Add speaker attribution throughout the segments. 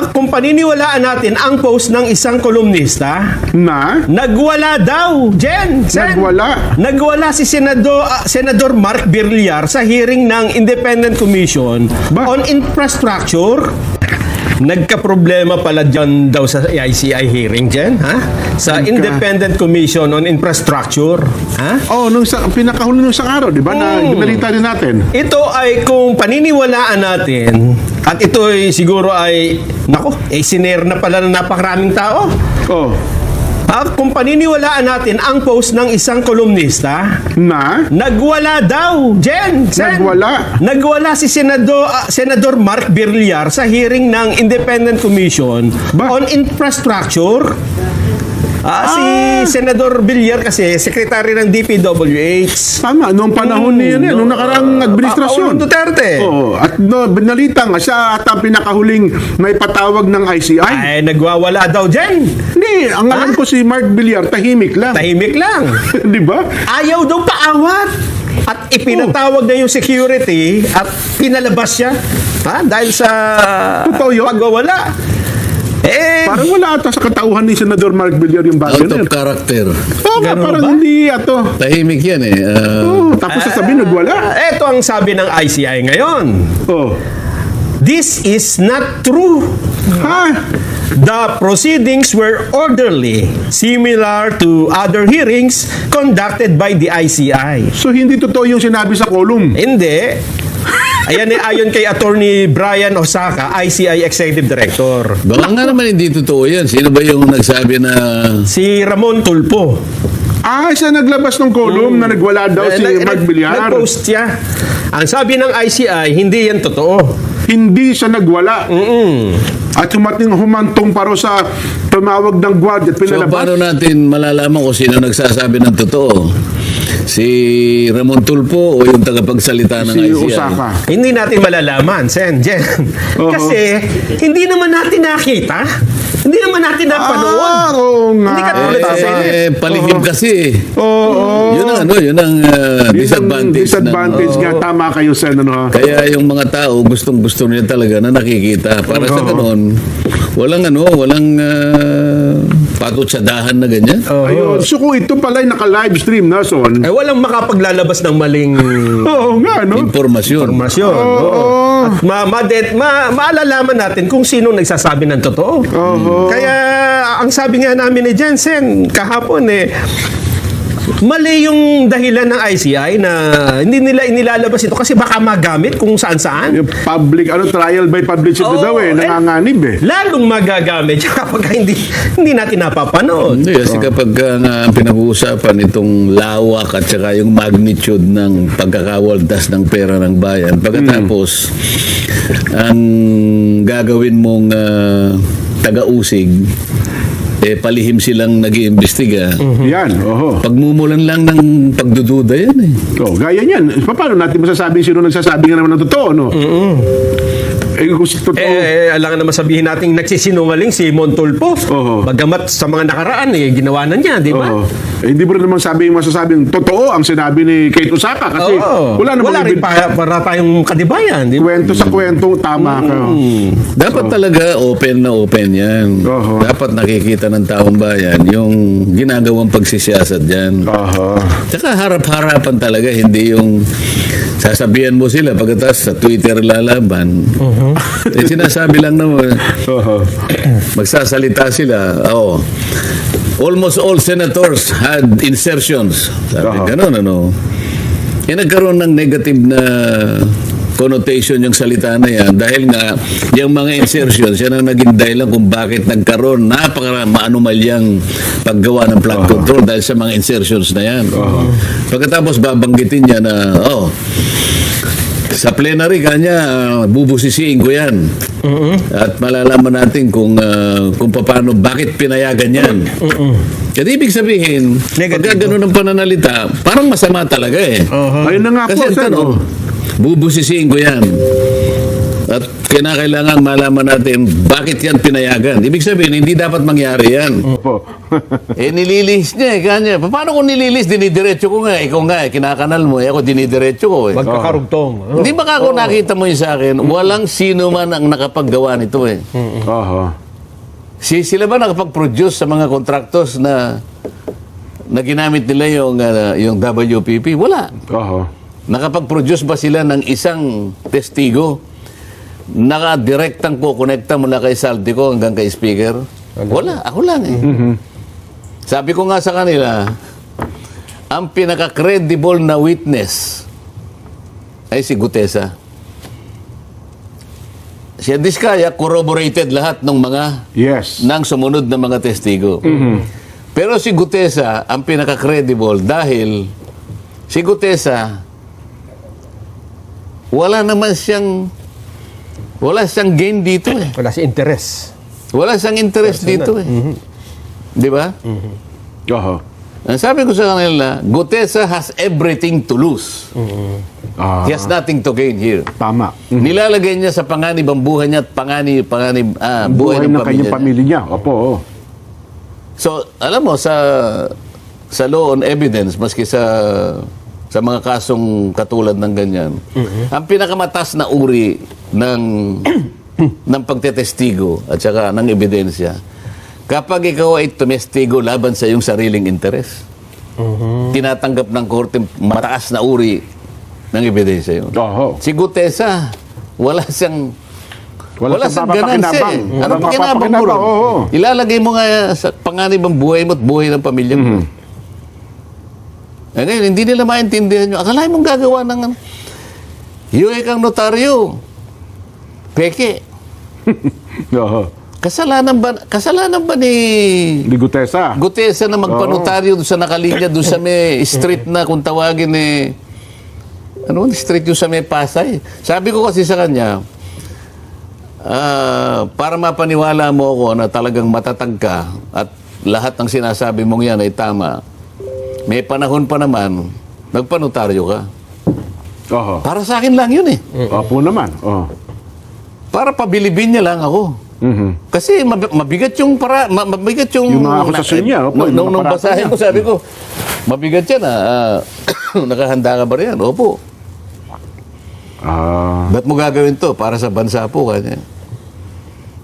Speaker 1: At kung paniniwalaan natin ang post ng isang kolumnista,
Speaker 2: Na?
Speaker 1: nagwala daw, Jen. Sen.
Speaker 2: Nagwala?
Speaker 1: Nagwala si Senado, ah, Senador Mark Birliar sa hearing ng Independent Commission
Speaker 2: Ba?
Speaker 1: on Infrastructure. Nagka-problema pala dyan daw sa ICI hearing, Jen, ha? Sa
Speaker 2: Nagka-
Speaker 1: Independent Commission on Infrastructure, ha?
Speaker 2: Oh, nung sa, pinakahuli nung isang araw, di ba? Na
Speaker 1: Mm.
Speaker 2: binalita din natin.
Speaker 1: Ito ay kung paniniwalaan natin at ito ay siguro ay nako, eh siner na pala ng napakaraming tao.
Speaker 2: Oh.
Speaker 1: At kung paniniwalaan natin ang post ng isang kolumnista,
Speaker 2: Na?
Speaker 1: nagwala daw, Jen. Sen.
Speaker 2: Nagwala?
Speaker 1: Nagwala si Senado, ah, Senador Mark Birliar sa hearing ng Independent Commission
Speaker 2: Ba?
Speaker 1: on Infrastructure. Ah, si Senador Villar kasi, sekretary ng DPWH.
Speaker 2: Tama, nung panahon niya yan, nung nakarang administrasyon.
Speaker 1: Paolo Duterte.
Speaker 2: Oo, at no, binalita nga siya at ang pinakahuling may patawag ng ICI.
Speaker 1: Ay, nagwawala daw dyan.
Speaker 2: Hindi, ang alam ko si Mark Villar, tahimik lang.
Speaker 1: Tahimik lang.
Speaker 2: di ba?
Speaker 1: Ayaw daw paawat. At ipinatawag na yung security at pinalabas siya. Ha? Dahil sa
Speaker 2: Totoo yun?
Speaker 1: pagwawala. Eh,
Speaker 2: Parang wala ata sa katauhan ni Senador Mark Villar yung bagay
Speaker 3: Out
Speaker 2: na
Speaker 3: of
Speaker 2: yun.
Speaker 3: character.
Speaker 2: Oo nga,
Speaker 1: Ganun
Speaker 2: parang
Speaker 1: ba?
Speaker 2: hindi ato.
Speaker 3: Tahimik yan eh. Ah,
Speaker 2: Oh, tapos sasabihin, nagwala.
Speaker 1: ah, eto ang sabi ng ICI ngayon.
Speaker 2: Oh.
Speaker 1: This is not true.
Speaker 2: Ha?
Speaker 1: The proceedings were orderly, similar to other hearings conducted by the ICI.
Speaker 2: So hindi totoo yung sinabi sa column.
Speaker 1: Hindi. Ayan eh, ayon kay Attorney Brian Osaka, ICI Executive Director.
Speaker 3: baka nga naman hindi totoo yan. Sino ba yung nagsabi na...
Speaker 1: Si Ramon Tulpo.
Speaker 2: Ah, siya naglabas ng column na nagwala daw
Speaker 1: Eh,
Speaker 2: si
Speaker 1: nag-
Speaker 2: Villar.
Speaker 1: Nag-post siya. Ang sabi ng ICI, hindi yan totoo.
Speaker 2: Hindi siya nagwala. At humating humantong paro sa tumawag ng guard at
Speaker 3: So
Speaker 2: pinalabas.
Speaker 3: paano natin malalaman kung sino nagsasabi ng totoo? Si Ramon Tulpo o yung tagapagsalita ng
Speaker 2: si
Speaker 3: ICI?
Speaker 2: Osaka.
Speaker 1: Hindi natin malalaman, Sen, Jen.
Speaker 2: Oo.
Speaker 1: Kasi, hindi naman natin nakita. Hindi naman natin napanood.
Speaker 2: Ah, oo nga.
Speaker 1: Hindi ka tulad sa
Speaker 3: Eh,
Speaker 1: Senate.
Speaker 3: eh, palihim kasi.
Speaker 2: Oo.
Speaker 3: Yun ang ano, yun ang ah,
Speaker 2: Yun ang
Speaker 3: disadvantage.
Speaker 2: disadvantage
Speaker 3: ng,
Speaker 2: nga. Tama kayo, Sen. Ano, ha?
Speaker 3: Kaya yung mga tao gustong gusto nila talaga na nakikita. Para sa
Speaker 2: Oo.
Speaker 3: ganun, walang ano, walang uh, patutsadahan na ganyan.
Speaker 2: Ayun. So kung ito pala naka-live stream na, Son.
Speaker 1: Eh, walang makapaglalabas ng maling
Speaker 2: Oo nga, no?
Speaker 3: Informasyon.
Speaker 1: informasyon.
Speaker 2: Oo.
Speaker 1: Oo. At ma, ma, ma, maalalaman natin kung sino nagsasabi ng totoo.
Speaker 2: Oo.
Speaker 1: Kaya, ang sabi nga namin ni Jensen kahapon eh, mali yung dahilan ng ICI na hindi nila inilalabas ito kasi baka magamit kung saan-saan.
Speaker 2: Yung public, ano, trial by publicity
Speaker 1: Oo,
Speaker 2: daw eh.
Speaker 1: eh.
Speaker 2: Nanganganib eh.
Speaker 1: Lalong magagamit kapag hindi, hindi natin napapanood.
Speaker 3: Hindi, kasi kapag uh, pinag-uusapan itong lawak at saka yung magnitude ng pagkakawaldas ng pera ng bayan, pagkatapos ang gagawin mong uh, taga-usig, eh palihim silang nag-iimbestiga.
Speaker 2: Yan, oho.
Speaker 3: Pagmumulan lang ng pagdududa yan eh.
Speaker 2: Oh, gaya niyan. Pa- Paano natin masasabing sino nagsasabi nga naman ng totoo, no? Eh, kung si totoo.
Speaker 1: Eh, alangan naman sabihin natin nagsisinungaling si Montulpo.
Speaker 2: Oo.
Speaker 1: Bagamat sa mga nakaraan, eh, ginawa na niya, di ba?
Speaker 2: Oo. Eh, hindi mo rin naman sabi masasabing totoo ang sinabi ni Kate Osaka kasi
Speaker 1: Oo.
Speaker 2: wala namang
Speaker 1: wala rin
Speaker 2: ibig-
Speaker 1: pa, para tayong kadibayan, di ba?
Speaker 2: kwento sa kwento, tama ka.
Speaker 3: Dapat talaga open na open yan.
Speaker 2: Oo.
Speaker 3: Dapat nakikita ng taong bayan yung ginagawang pagsisiyasat dyan.
Speaker 2: Aha.
Speaker 3: Tsaka harap-harapan talaga, hindi yung sasabihan mo sila pagkatapos sa Twitter lalaban. Eh, sinasabi lang naman,
Speaker 2: Aha.
Speaker 3: magsasalita sila, oo. Almost all senators had insertions. Sabi,
Speaker 2: Aha.
Speaker 3: ganun, ano. Eh, nagkaroon ng negative na connotation yung salita na yan dahil nga yung mga insertions yan ang naging dahilan kung bakit nagkaroon napaka maanumalyang paggawa ng flood control dahil sa mga insertions na yan. Pagkatapos babanggitin niya na oh sa plenary kanya uh, bubusisiin ko yan. At malalaman natin kung uh, kung paano bakit pinayagan yan. Kasi ibig sabihin, pagka ganun ang pananalita, parang masama talaga eh.
Speaker 2: Ayun na nga po,
Speaker 3: Kasi ang
Speaker 2: Sen.
Speaker 3: tanong,
Speaker 2: oh.
Speaker 3: bubusisiin ko yan. At kinakailangan malaman natin bakit yan pinayagan. Ibig sabihin, hindi dapat mangyari yan.
Speaker 2: Opo.
Speaker 3: eh, nililis niya eh. Kanya. Paano kung nililis? Dinidiretso ko nga. Ikaw nga eh. Kinakanal mo eh. Ako dinidiretso ko eh.
Speaker 1: Magkakarugtong.
Speaker 3: Hindi ba ako nakita mo yun sa akin? Walang sino man ang nakapaggawa nito eh.
Speaker 2: Oho.
Speaker 3: Si, sila ba nakapag-produce sa mga contractors na na ginamit nila yung, ah, yung WPP? Wala.
Speaker 2: Oho.
Speaker 3: Nakapag-produce ba sila ng isang testigo? Naka-direktang kukonekta mula kay Saltico hanggang kay speaker? Wala. Ako lang eh. Sabi ko nga sa kanila, ang pinaka-credible na witness ay si Gutesa. Si Diskaya corroborated lahat ng mga
Speaker 2: Yes.
Speaker 3: ng sumunod na mga testigo. Pero si Gutesa ang pinaka-credible dahil si Gutesa wala naman siyang wala siyang gain dito eh.
Speaker 1: Wala si interest.
Speaker 3: Wala siyang interest dito eh. Di ba?
Speaker 2: Oho.
Speaker 3: Ang sabi ko sa kanila, Gutesa has everything to lose.
Speaker 2: Ah,
Speaker 3: He has nothing to gain here.
Speaker 2: tama.
Speaker 3: Nilalagay niya sa panganib ang buhay niya at panganib, panganib, ah, buhay,
Speaker 2: Buhay
Speaker 3: ng
Speaker 2: ng
Speaker 3: pamilya
Speaker 2: kanyang
Speaker 3: niya.
Speaker 2: pamilya niya. Opo. oh.
Speaker 3: So, alam mo, sa sa law on evidence, maski sa sa mga kasong katulad ng ganyan, ang pinakamatas na uri ng ng pagtetestigo at saka ng ebidensya, kapag ikaw ay tumestigo laban sa iyong sariling interes, tinatanggap ng korte mataas na uri ng ebidensya yun.
Speaker 2: Oho.
Speaker 3: Si Gutesa, wala siyang
Speaker 2: Wala
Speaker 3: wala
Speaker 2: siyang
Speaker 3: ganansi.
Speaker 2: mapapakinabang.
Speaker 3: Ano pakinabang mo ron? Ilalagay mo nga sa panganib ang buhay mo at buhay ng pamilya mo.
Speaker 2: Mm-hmm.
Speaker 3: Eh, ngayon, hindi nila maintindihan nyo. Akalain mong gagawa ng... ano, Yung kang notaryo. Peke.
Speaker 2: Oho.
Speaker 3: Kasalanan ba, kasalanan ba ni
Speaker 2: Di Gutesa.
Speaker 3: Gutesa na magpanotaryo doon sa nakalinya, doon sa may street na kung tawagin eh, ano, street yung sa may Pasay. Sabi ko kasi sa kanya, ah, para mapaniwala mo ako na talagang matatag ka at lahat ng sinasabi mong yan ay tama, may panahon pa naman, magpanotaryo ka.
Speaker 2: Oho.
Speaker 3: Para sa akin lang yun eh.
Speaker 2: Opo naman. Oh.
Speaker 3: Para pabilibin niya lang ako.
Speaker 2: Mhm.
Speaker 3: Kasi mab- mabigat yung para ma- mabigat yung
Speaker 2: Yung mga akusasyon niya, opo,
Speaker 3: Nung,
Speaker 2: yung
Speaker 3: nung, basahin ko, sabi ko, mabigat yan ah. Ah, nakahanda ka ba riyan? Opo.
Speaker 2: Ah.
Speaker 3: Ba't mo gagawin to? Para sa bansa po kanya.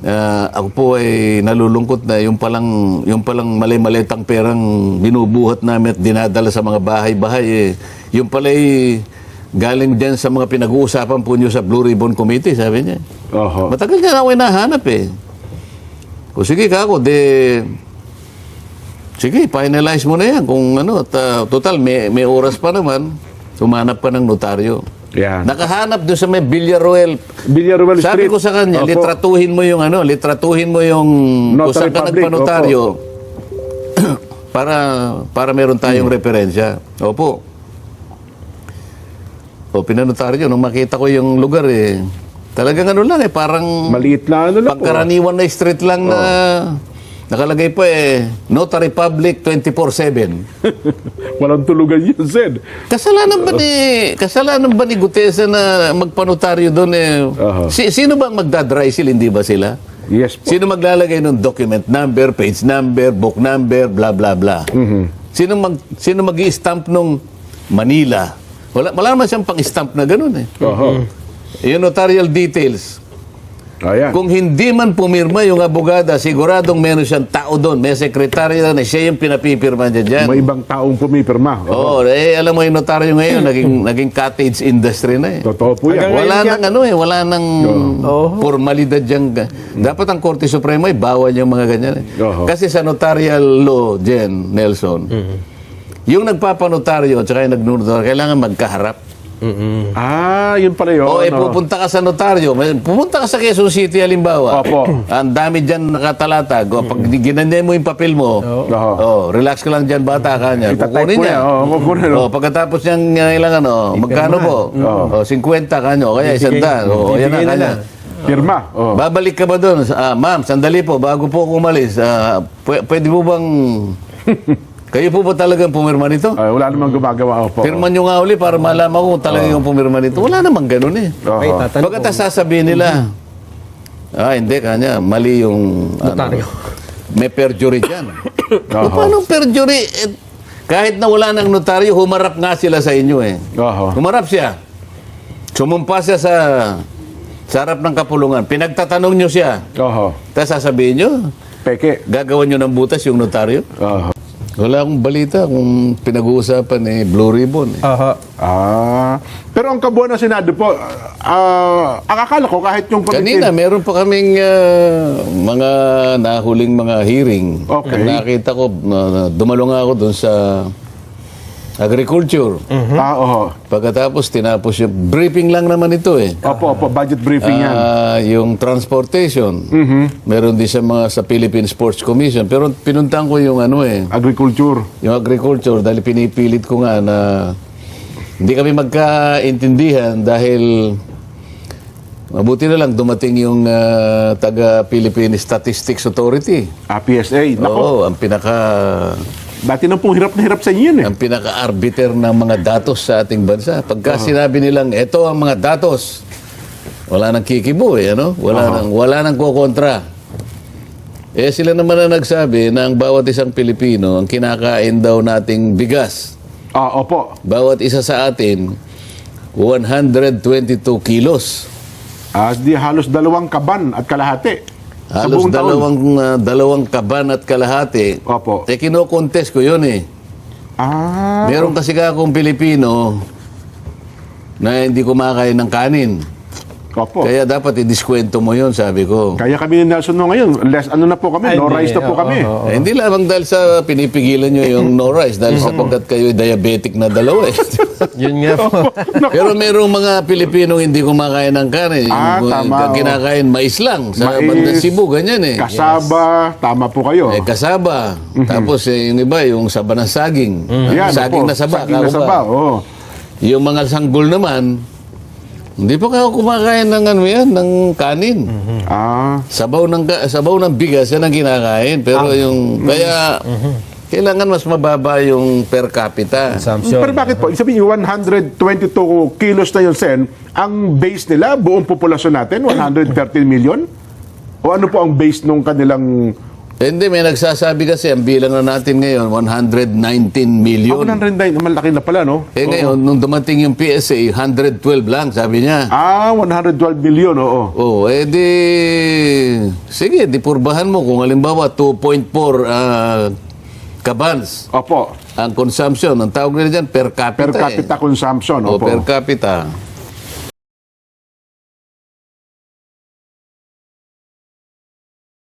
Speaker 3: Ah, ako po ay nalulungkot na yung palang yung palang mali-malitang perang binubuhat namin at dinadala sa mga bahay-bahay eh. Yung pala ay galing diyan sa mga pinag-uusapan po niyo sa Blue Ribbon Committee, sabi niya.
Speaker 2: Oho.
Speaker 3: Matagal ka na ako hinahanap eh. O sige ka ako, de... Sige, finalize mo na yan. Kung ano, ta, total, may, may oras pa naman. Humanap ka ng notaryo.
Speaker 2: Yan.
Speaker 3: Nakahanap doon sa may Villaruel.
Speaker 2: Villaruel
Speaker 3: Sabi
Speaker 2: Street.
Speaker 3: ko sa kanya,
Speaker 2: Opo.
Speaker 3: litratuhin mo yung ano, litratuhin mo yung kung
Speaker 2: Notary
Speaker 3: saan ka
Speaker 2: public,
Speaker 3: nagpanotaryo para para meron tayong referensya. Opo. O pinanotaryo, nung makita ko yung lugar eh, talagang ano lang eh, parang
Speaker 2: Maliit na ano lang po.
Speaker 3: pangkaraniwan na street lang na nakalagay po eh, Notary Public 24-7.
Speaker 2: Walang tulugan yun, Zed.
Speaker 3: Kasalanan ba ni kasalanan ba ni Gutesa na magpanotaryo doon eh?
Speaker 2: Aha.
Speaker 3: Si, sino ba ang magdadry seal, hindi ba sila?
Speaker 2: Yes po.
Speaker 3: Sino maglalagay ng document number, page number, book number, bla bla bla. Sino mag sino magi-stamp nung Manila? Wala wala naman siyang pang-stamp na ganoon eh.
Speaker 2: Oho.
Speaker 3: Yung notarial details.
Speaker 2: Ayan.
Speaker 3: Kung hindi man pumirma yung abogada, siguradong meron siyang tao doon. May sekretary na siya yung pinapipirma niya dyan.
Speaker 2: May ibang taong pumipirma.
Speaker 3: Oo,
Speaker 2: Oho.
Speaker 3: eh, alam mo yung notaryo ngayon, naging, naging cottage industry na eh.
Speaker 2: Totoo po yan.
Speaker 1: Hanggang
Speaker 3: Wala
Speaker 1: ngayon
Speaker 3: nang ano eh, wala nang formalidad dyan. Dapat ang Korte Suprema ay bawal yung mga ganyan eh.
Speaker 2: Oo.
Speaker 3: Kasi sa notarial law, Jen, Nelson, yung nagpapanotaryo at saka yung nagnunotaryo, kailangan magkaharap.
Speaker 2: Ah, yun pala yun.
Speaker 3: o eh, pupunta ka sa notaryo, pupunta ka sa Quezon City, halimbawa.
Speaker 2: Opo.
Speaker 3: Ang dami dyan nakatalatag. O, pag ginanyan mo yung papel mo,
Speaker 2: Oo.
Speaker 3: oh, relax ka lang dyan, bata ka niya.
Speaker 2: Itatype
Speaker 3: Kukunin
Speaker 2: mo
Speaker 3: niya.
Speaker 2: yan, oo, kukunin,
Speaker 3: Oh, pagkatapos niyang uh, ilang ano, magkano po? Oh, 50 kanyo, kaya isang daan. Oh, yan na kanya.
Speaker 1: lang.
Speaker 2: Pirma. Oh.
Speaker 3: Babalik ka ba doon? Ah, ma'am, sandali po, bago po ako umalis, ah, pw- pwede po bang Kayo po ba talagang pumirma nito?
Speaker 2: Ay, wala namang gumagawa. Opo.
Speaker 3: Pirma nyo nga uli para malaman ko kung talaga yung pumirma nito. Wala namang ganun eh.
Speaker 2: Oho.
Speaker 1: Okay, tatanong ko.
Speaker 3: Pagkatapos sasabihin nila, ah, hindi, kanya, mali yung...
Speaker 1: Notaryo.
Speaker 3: may perjury dyan.
Speaker 2: Oho.
Speaker 3: Paano perjury? Eh, kahit na wala ng notaryo, humarap nga sila sa inyo eh.
Speaker 2: Oho.
Speaker 3: Humarap siya. Sumumpa siya sa, sa harap ng kapulungan. Pinagtatanong nyo siya.
Speaker 2: Oho.
Speaker 3: Tapos sasabihin nyo,
Speaker 2: Peke.
Speaker 3: gagawan nyo ng butas yung notaryo.
Speaker 2: Oho.
Speaker 3: Wala akong balita kung pinag-uusapan ni Blue Ribbon. Eh.
Speaker 1: Aha.
Speaker 2: Ah. Pero ang kabuuan ng Senado po, ah, ang akala ko kahit yung
Speaker 3: Kanina, meron pa kaming ah, mga nahuling mga hearing.
Speaker 2: Okay.
Speaker 3: Nakita ko, na- dumalo nga ako doon sa agriculture.
Speaker 2: Ah, oho.
Speaker 3: Pagkatapos, tinapos yung briefing lang naman ito eh.
Speaker 2: Opo, opo, budget briefing yan.
Speaker 3: Ah, yung transportation. Meron din sa mga sa Philippine Sports Commission. Pero pinuntahan ko yung ano eh,
Speaker 2: Agriculture.
Speaker 3: yung agriculture dahil pinipilit ko nga na hindi kami magkaintindihan dahil mabuti na lang dumating yung ah, taga Philippine Statistics Authority.
Speaker 2: Ah, PSA. Nako,
Speaker 3: Oo, ang pinaka
Speaker 2: dati na pong hirap na hirap sa inyo yun eh.
Speaker 3: ang pinaka-arbiter ng mga datos sa ating bansa. Pagka sinabi nilang ito ang mga datos, wala nang kikibo eh, ano? Wala nang wala nang kokontra. Eh sila naman na nagsabi na ang bawat isang Pilipino, ang kinakain daw nating bigas,
Speaker 2: Ah, opo.
Speaker 3: bawat isa sa atin 122 kilos.
Speaker 2: Ah, di halos dalawang kaban at kalahati.
Speaker 3: Halos
Speaker 2: buong
Speaker 3: dalawang ah, dalawang kaban at kalahati.
Speaker 2: Opo.
Speaker 3: Eh kino-contest ko 'yun eh.
Speaker 2: Ah,
Speaker 3: Meron kasi ka akong Pilipino na hindi kumakain ng kanin.
Speaker 2: Opo.
Speaker 3: Kaya
Speaker 2: Kaya,
Speaker 3: dapat i-diskwento mo yun, sabi ko.
Speaker 2: kami ni Nelson no ngayon, less ano na po kami,
Speaker 1: Ay,
Speaker 2: no
Speaker 1: hindi.
Speaker 2: rice na po
Speaker 1: Oo,
Speaker 2: kami.
Speaker 1: oo.
Speaker 3: Eh, hindi lamang dahil sa pinipigilan nyo yung no rice, dahil sapagkat kayo diabetic na dalawa eh.
Speaker 1: Yun nga po.
Speaker 3: Pero merong mga Pilipinong hindi kumakain ng kanin.
Speaker 2: Ah,
Speaker 3: Yung,
Speaker 2: tama,
Speaker 3: yung
Speaker 2: oo.
Speaker 3: kinakain mais lang. Sa
Speaker 2: Mais,
Speaker 3: bandang Cebu, ganyan eh.
Speaker 2: Kasaba, tama po kayo.
Speaker 3: Eh, kasaba. Tapos eh, yung iba, yung saba ng saging.
Speaker 2: Yan,
Speaker 3: saging
Speaker 2: opo.
Speaker 3: na saba.
Speaker 2: Saging na
Speaker 3: ba?
Speaker 2: saba, oo.
Speaker 3: Yung mga sanggol naman, hindi pa kayo kumakain ng ano yan, ng kanin.
Speaker 2: Ah,
Speaker 3: Sabaw ng ka- sabaw ng bigas yan ang kinakain. Pero yung kaya kailangan mas mababa yung per capita.
Speaker 1: Consumption.
Speaker 2: pero bakit po? Ibig sabihin, yung 122 kilos na yun, Sen, ang base nila, buong populasyon natin, 113 million? O ano po ang base nung kanilang...
Speaker 3: Hindi, may nagsasabi kasi ang bilang na natin ngayon 119
Speaker 2: Oh,
Speaker 3: million.
Speaker 2: 109, malaki na pala, no?
Speaker 3: Eh ngayon, nung dumating yung PSA, 112 lang, sabi niya.
Speaker 2: Ah, 112 million, oo.
Speaker 3: Oh, eh di... Sige, di purbahan mo. Kung halimbawa, 2.4 ah, kabans
Speaker 2: Opo,
Speaker 3: ang consumption. Ang tawag nila dyan, per capita.
Speaker 2: per capita
Speaker 3: eh.
Speaker 2: consumption,
Speaker 3: O,
Speaker 2: opo.
Speaker 3: per capita.